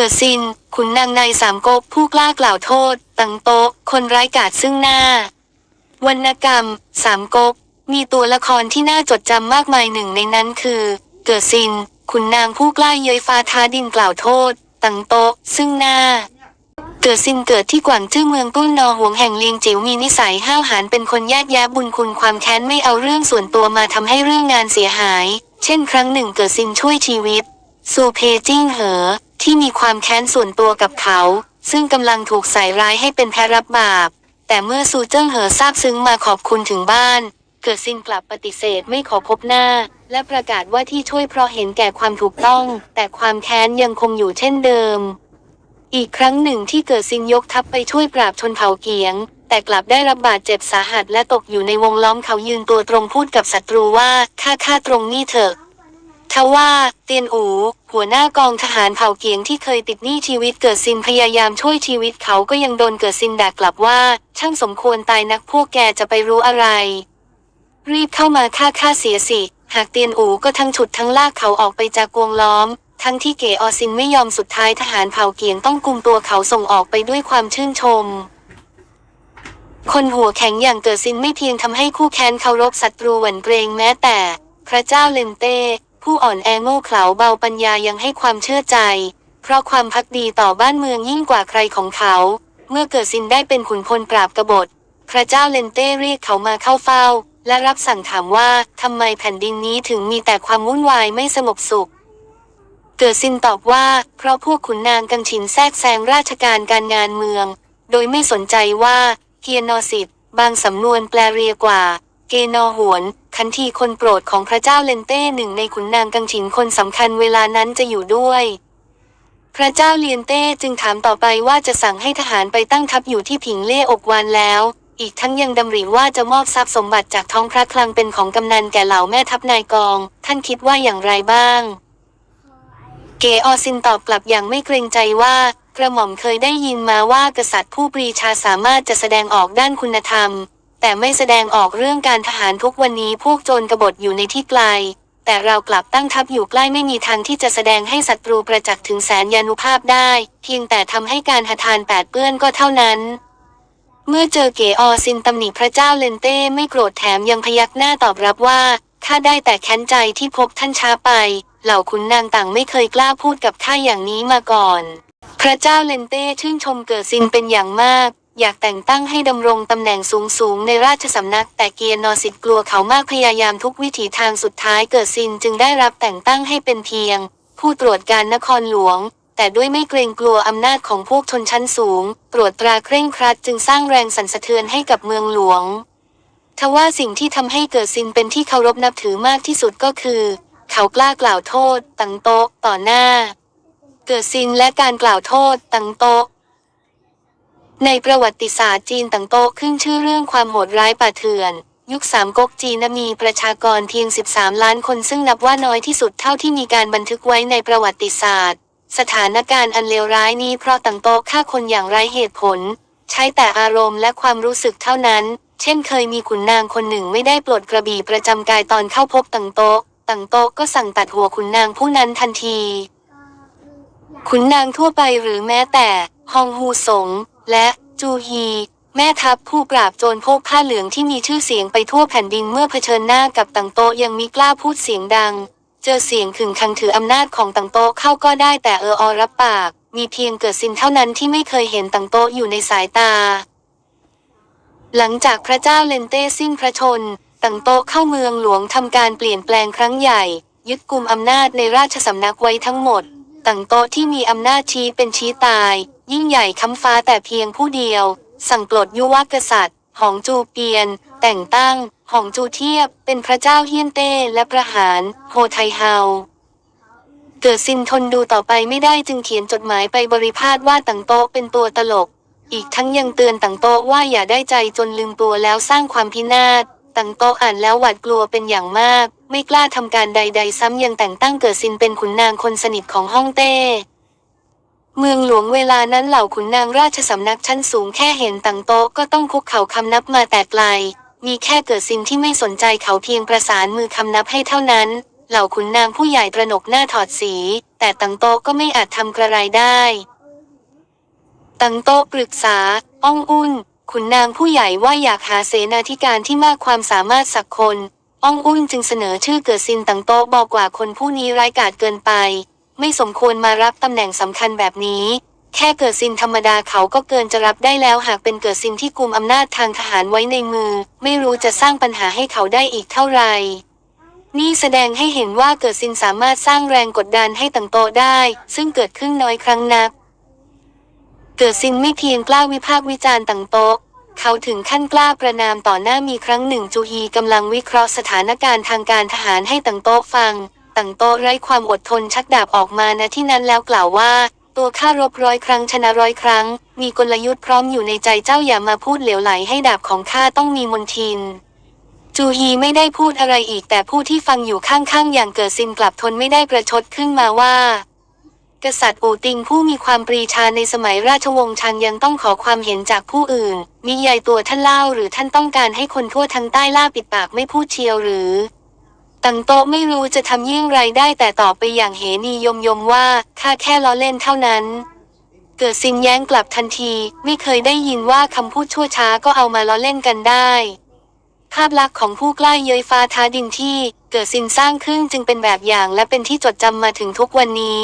กิดซิน ขุนนางในสามก๊กผู้กล้ากล่าวโทษ ตังโต๊ะ คนร้ายกาจซึ่งหน้า วรรณกรรม สามก๊ก มีตัวละครที่น่าจดจำมากมายหนึ่งในนั้นคือ เกิดซิน ขุนนางผู้กล้าเย้ยฟ้าท้าดินกล่าวโทษ ตังโต๊ะ ซึ่งหน้า เกิดซินเกิดที่กวางจื้อเมืองกุ้นนอห่วงแห่งเลียงจิ๋วมีนิสัยห้าวหาญเป็นคนแยกแยะบุญคุณความแค้นไม่เอาเรื่องส่วนตัวมาทำให้เรื่องงานเสียหาย เช่น ครั้งหนึ่งเกิดซินช่วยชีวิต ซูเพจิ้งเหอ ที่มีความแค้นส่วนตัวกับเขา ซึ่งกำลังถูกใส่ร้ายให้เป็นแพ้รับบาป แต่เมื่อซูเจิ้งเหอทราบซึ้งมาขอบคุณถึงบ้าน เกิดซินกลับปฏิเสธไม่ขอพบหน้า และประกาศว่าที่ช่วยเพราะเห็นแก่ความถูกต้อง แต่ความแค้นยังคงอยู่เช่นเดิม อีกครั้งหนึ่งที่เกิดซินยกทัพไปช่วยปราบชนเผ่าเกียง แต่กลับได้รับบาดเจ็บสาหัสและตกอยู่ในวงล้อมเขายืนตัวตรงพูดกับศัตรูว่าฆ่าฆ่าตรงนี่เถอะ ทว่า เตียนอู หัวหน้ากองทหารเผ่าเกียงที่เคยติดหนี้ชีวิตเกิดซินพยายามช่วยชีวิตเขาก็ยังโดนเกิดซินด่ากลับว่า ช่างสมควรตายนักพวกแกจะไปรู้อะไร รีบเข้ามาฆ่าฆ่าเสียสิ หากเตียนอูก็ทั้งฉุดทั้งลากเขาออกไปจากวงล้อม ทั้งที่เก๋ออซินไม่ยอมสุดท้ายทหารเผ่าเกียงต้องกุมตัวเขาส่งออกไปด้วยความชื่นชมคนหัวแข็งอย่างเกิดซินไม่เพียงทำให้คู่แค้นเคารพศัตรูหวั่นเกรงแม้แต่ พระเจ้าเลนเต้ ผู้อ่อนแอโง่เขลาเบาปัญญายังให้ความเชื่อใจ เพราะความพักดีต่อบ้านเมืองยิ่งกว่าใครของเขา เมื่อเกิดซินได้เป็นขุนพลปราบกบฏ พระเจ้าเลนเต้เรียกเขามาเข้าเฝ้า และรับสั่งถามว่าทำไมแผ่นดินนี้ถึงมีแต่ความวุ่นวายไม่สงบสุข เกิดซินตอบว่า เพราะพวกขุนนางกังฉินแทรกแซงราชการการงานเมือง โดยไม่สนใจว่าเกียนอสิทบางสำนวนแปลเรียกว่า เกนอหวน คันทีคนโปรดของพระเจ้าเลนเต้หนึ่งในขุนนางกังฉินคนสำคัญเวลานั้นจะอยู่ด้วย พระเจ้าเลียนเต้จึงถามต่อไปว่าจะสั่งให้ทหารไปตั้งทัพอยู่ที่ผิงเล่อกวานแล้ว อีกทั้งยังดำริว่าจะมอบทรัพย์สมบัติจากท้องพระคลังเป็นของกำนันแก่เหล่าแม่ทัพนายกอง ท่านคิดว่าอย่างไรบ้าง เกออซินตอบกลับอย่างไม่เกรงใจว่ากระหม่อมเคยได้ยินมาว่ากษัตริย์ผู้ปรีชาสามารถจะแสดงออกด้านคุณธรรม แต่ไม่แสดงออกเรื่องการทหารทุกวันนี้พวกโจรกบฏอยู่ในที่ไกล แต่เรากลับตั้งทัพอยู่ใกล้ไม่มีทางที่จะแสดงให้ศัตรูประจักษ์ถึงแสนยานุภาพได้ เพียงแต่ทำให้การหทานแปดเปื้อนก็เท่านั้น เมื่อเจอเกออซินตำหนิพระเจ้าเลนเต้ไม่โกรธแถมยังพยักหน้าตอบรับว่าข้าได้แต่แค้นใจที่พบท่านช้าไป เหล่าขุนนางต่างไม่เคยกล้าพูดกับข้าอย่างนี้มาก่อน พระเจ้าเลนเต้ชื่นชมเกิดซินเป็นอย่างมาก อยากแต่งตั้งให้ดำรงตำแหน่งสูงสูงๆในราชสำนัก แต่เกียร์นอสิทธิ์กลัวเขามากพยายามทุกวิถีทางสุดท้ายเกิดซินจึงได้รับแต่งตั้งให้เป็นเพียง ผู้ตรวจการนครหลวง แต่ด้วยไม่เกรงกลัวอำนาจของพวกชนชั้นสูง ตรวจตราเคร่งครัดจึงสร้างแรงสั่นสะเทือนให้กับเมืองหลวงทว่าสิ่งที่ทำให้เกิดซินเป็นที่เคารพนับถือมากที่สุดก็คือ เขากล้ากล่าวโทษ ตังโตต่อหน้า เกิดซินและการกล่าวโทษ ตังโต ในประวัติศาสตร์จีนตังโต๊ะขึ้นชื่อเรื่องความโหดร้ายป่าเถื่อน ยุคสามก๊กจีนมีประชากรเพียง 13 ล้านคนซึ่งนับว่าน้อยที่สุดเท่าที่มีการบันทึกไว้ในประวัติศาสตร์ สถานการณ์อันเลวร้ายนี้เพราะตังโต๊ะฆ่าคนอย่างไร้เหตุผล ใช้แต่อารมณ์และความรู้สึกเท่านั้น เช่นเคยมีขุนนางคนหนึ่งไม่ได้ปลดกระบี่ประจำกายตอนเข้าพบตังโต๊ะตังโต๊ะก็สั่งตัดหัวขุนนางผู้นั้นทันที ขุนนางทั่วไปหรือแม้แต่ฮองฮูสง และจูฮีแม่ทัพผู้ปราบโจรพวกผ้าเหลืองที่มีชื่อเสียงไปทั่วแผ่นดินเมื่อเผชิญหน้ากับตังโตยังมิกล้าพูดเสียงดัง เจอเสียงขึงขังถืออำนาจของตังโตเข้าก็ได้แต่เอออรับปาก มีเพียงเกิดซินเท่านั้นที่ไม่เคยเห็นตังโตอยู่ในสายตา หลังจากพระเจ้าเลนเต้สิ้นพระชน ตังโตเข้าเมืองหลวงทำการเปลี่ยนแปลงครั้งใหญ่ ยึดกลุ่มอำนาจในราชสำนักไว้ทั้งหมด ตังโตที่มีอำนาจชี้เป็นชี้ตาย ยิ่งใหญ่ค้ำฟ้าแต่เพียงผู้เดียว สั่งปลดยุวกษัตริย์ หองจูเปียน แต่งตั้ง หองจูเทียบ เป็นพระเจ้าเฮียนเต้และประหาร โฮไทเฮาเกิดซินทนดูต่อไปไม่ได้จึงเขียนจดหมายไปบริพาทว่าตังโต๊ะเป็นตัวตลก อีกทั้งยังเตือนตังโต๊ะว่าอย่าได้ใจจนลืมตัวแล้วสร้างความพินาศตังโต๊ะอ่านแล้วหวาดกลัวเป็นอย่างมาก ไม่กล้าทำการใด ๆ ซ้ำยังแต่งตั้งเกิดซินเป็นขุนนางคนสนิทของฮ่องเต้ เมืองหลวงเวลานั้นเหล่าขุนนางราชสำนักชั้นสูงแค่เห็นตังโต๊ะก็ต้องคุกเข่าคำนับมาแต่ไกล มีแค่เกิดซินที่ไม่สนใจเขาเพียงประสานมือคำนับให้เท่านั้น เหล่าขุนนางผู้ใหญ่ตระหนกหน้าถอดสี แต่ตังโตะก็ไม่อาจทำกระไรได้ตังโตะปรึกษา อ้องอุ่น ขุนนางผู้ใหญ่ว่าอยากหาเสนาธิการที่มากความสามารถสักคน อ้องอุ่นจึงเสนอชื่อเกิดซินตังโตะบอกว่าคนผู้นี้ร้ายกาจเกินไป ไม่สมควรมารับตำแหน่งสำคัญแบบนี้ แค่เกิดซินธรรมดาเขาก็เกินจะรับได้แล้วหากเป็นเกิดซินที่กุมอำนาจทางทหารไว้ในมือ ไม่รู้จะสร้างปัญหาให้เขาได้อีกเท่าไหร่นี่แสดงให้เห็นว่าเกิดซินสามารถสร้างแรงกดดันให้ตังโตได้ ซึ่งเกิดขึ้นน้อยครั้งนัก เกิดซินไม่เพียงกล้าวิพากษ์วิจารณ์ตังโตเขาถึงขั้นกล้าประนามต่อหน้ามีครั้งหนึ่งจูฮีกำลังวิเคราะห์สถานการณ์ทางการทหารให้ตังโตฟัง ตังโตะไร้ความอดทนชักดาบออกมาณที่นั้นแล้วกล่าวว่า ตัวข้ารบร้อยครั้งชนะร้อยครั้ง มีกลยุทธ์พร้อมอยู่ในใจเจ้าอย่ามาพูดเหลวไหลให้ดาบของข้าต้องมีมนทินจูฮีไม่ได้พูดอะไรอีกแต่ผู้ที่ฟังอยู่ข้างๆ อย่างเกิดซินกลับทนไม่ได้ประชดขึ้นมาว่า กษัตริย์อูติงผู้มีความปรีชาในสมัยราชวงศ์ชังยังต้องขอความเห็นจากผู้อื่นมิใหญ่ตัวท่านเล่าหรือท่านต้องการให้คนทั่วทั้งใต้ล่าปิดปากไม่พูดเชียวหรือ ตังโตะไม่รู้จะทำยิ่งไรได้แต่ตอบไปอย่างเหนียมยมว่าข้าแค่ล้อเล่นเท่านั้น เกิดซินแย้งกลับทันที ไม่เคยได้ยินว่าคำพูดชั่วช้าก็เอามาล้อเล่นกันได้ภาพลักษณ์ของผู้กล้าเย้ยฟ้าท้าดินที่ เกิดซินสร้างขึ้นจึงเป็นแบบอย่างและเป็นที่จดจำมาถึงทุกวันนี้